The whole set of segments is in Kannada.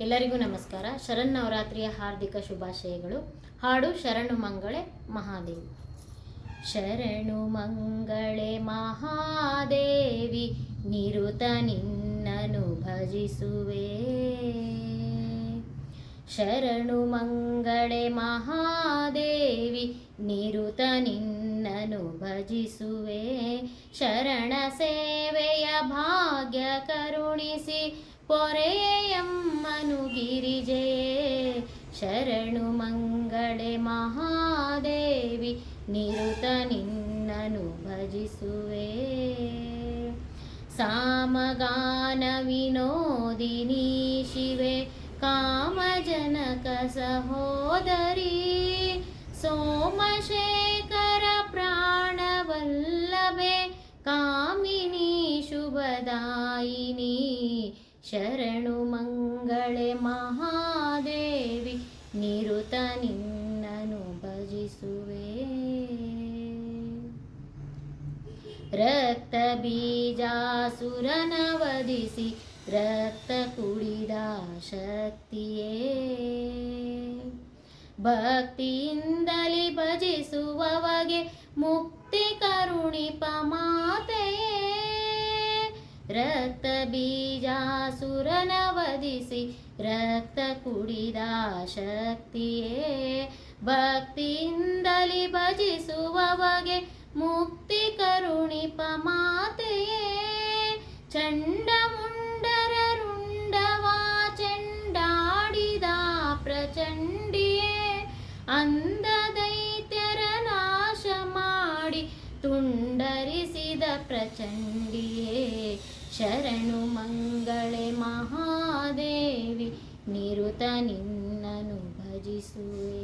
ಎಲ್ಲರಿಗೂ ನಮಸ್ಕಾರ. ಶರನ್ನವರಾತ್ರಿಯ ಹಾರ್ದಿಕ ಶುಭಾಶಯಗಳು. ಹಾಡು ಶರಣು ಮಂಗಳೆ ಮಹಾದೇವಿ. ಶರಣು ಮಂಗಳೆ ಮಹಾದೇವಿ, ನಿರುತ ನಿನ್ನನು ಭಜಿಸುವೆ. ಶರಣು ಮಂಗಳೆ ಮಹಾದೇವಿ, ನಿರುತ ನಿನ್ನನು ಭಜಿಸುವೆ. ಶರಣ ಸೇವೆಯ ಭಾಗ್ಯ ಕರುಣಿಸಿ ಪೊರೆಯಮ್ಮನು ಗಿರಿಜೆಯೇ ಶರಣು ಮಂಗಳೆ ಮಹಾದೇವಿ ನಿರುತ ನಿನ್ನನು ಭಜಿಸುವೆ. ಸಾಮಗಾನ ವಿನೋದಿನಿ ಶಿವೆ ಕಾಮಜನಕ ಸಹೋದರಿ ಸೋಮಶೇಖರ ಶರಣು ಮಂಗಳೆ ಮಹಾದೇವಿ, ನಿರುತ ನಿನ್ನನು ಭಜಿಸುವೆ. ರಕ್ತ ಬೀಜಾಸುರನ ವಧಿಸಿ, ರಕ್ತ ಕುಡಿದ ಶಕ್ತಿಯೇ. ಭಕ್ತಿಯಿಂದಲಿ ಭಜಿಸುವವಗೆ ಮುಕ್ತಿ ಕರುಣಿಪ ರಕ್ತ ಬೀಜಾಸುರನ ವಧಿಸಿ, ರಕ್ತ ಕುಡಿದ ಶಕ್ತಿಯೇ ಭಕ್ತಿಯಿಂದಲಿ ಭಜಿಸುವವಗೆ ಮುಕ್ತಿ ಕರುಣಿಪ ಮಾತೆಯೇ. ಚಂಡಮುಂಡರ ರುಂಡವಾ ಚಂಡಾಡಿದ ಪ್ರಚಂಡಿಯೇ ಅಂದ ದೈತ್ಯರ ನಾಶ ಮಾಡಿ, ತುಂಡರಿಸಿದ ಪ್ರಚಂಡಿಯೇ. ಶರಣು ಮಂಗಳೆ ಮಹಾದೇವಿ ನಿರುತ ನಿನ್ನನು ಭಜಿಸುವೆ.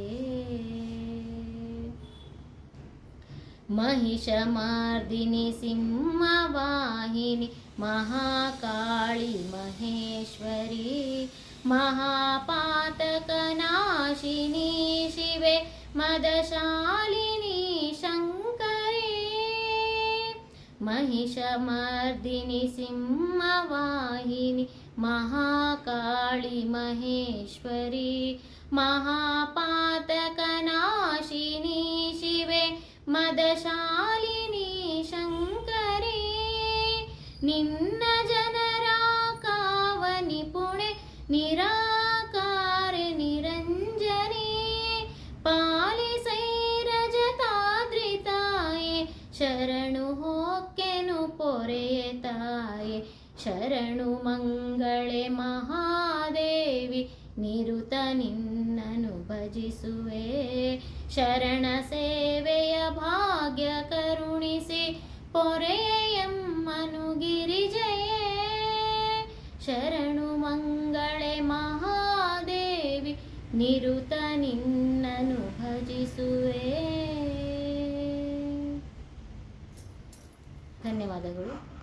ಮಹಿಷಮಾರ್ದಿನಿ ಸಿಂಹವಾಹಿನಿ ಮಹಾಕಾಳಿ ಮಹೇಶ್ವರಿ ಮಹಾಪಾತಕನಾಶಿನಿ ಶಿವೆ ಮದಶಾಲಿನಿ महिषमर्दिनि सिंहवाहिनि महाकाळि महेश्वरी महापातकनाशिनी शिवे मदशालिनी शङ्करे निन्न ಹೋಕ್ಕೆನು ಪೊರೆಯ ತಾಯೆ, ಶರಣು ಮಂಗಳೆ ಮಹಾದೇವಿ, ನಿರುತ ನಿನ್ನನು ಭಜಿಸುವೆ. ಶರಣ ಸೇವೆಯ ಭಾಗ್ಯ ಕರುಣಿಸಿ ಪೊರೆಯಮ್ಮನು ಗಿರಿಜಯೇ. ಶರಣು ಮಂಗಳೆ ಮಹಾದೇವಿ, ನಿರುತ ನಿನ್ನ ಧನ್ಯವಾದಗಳು.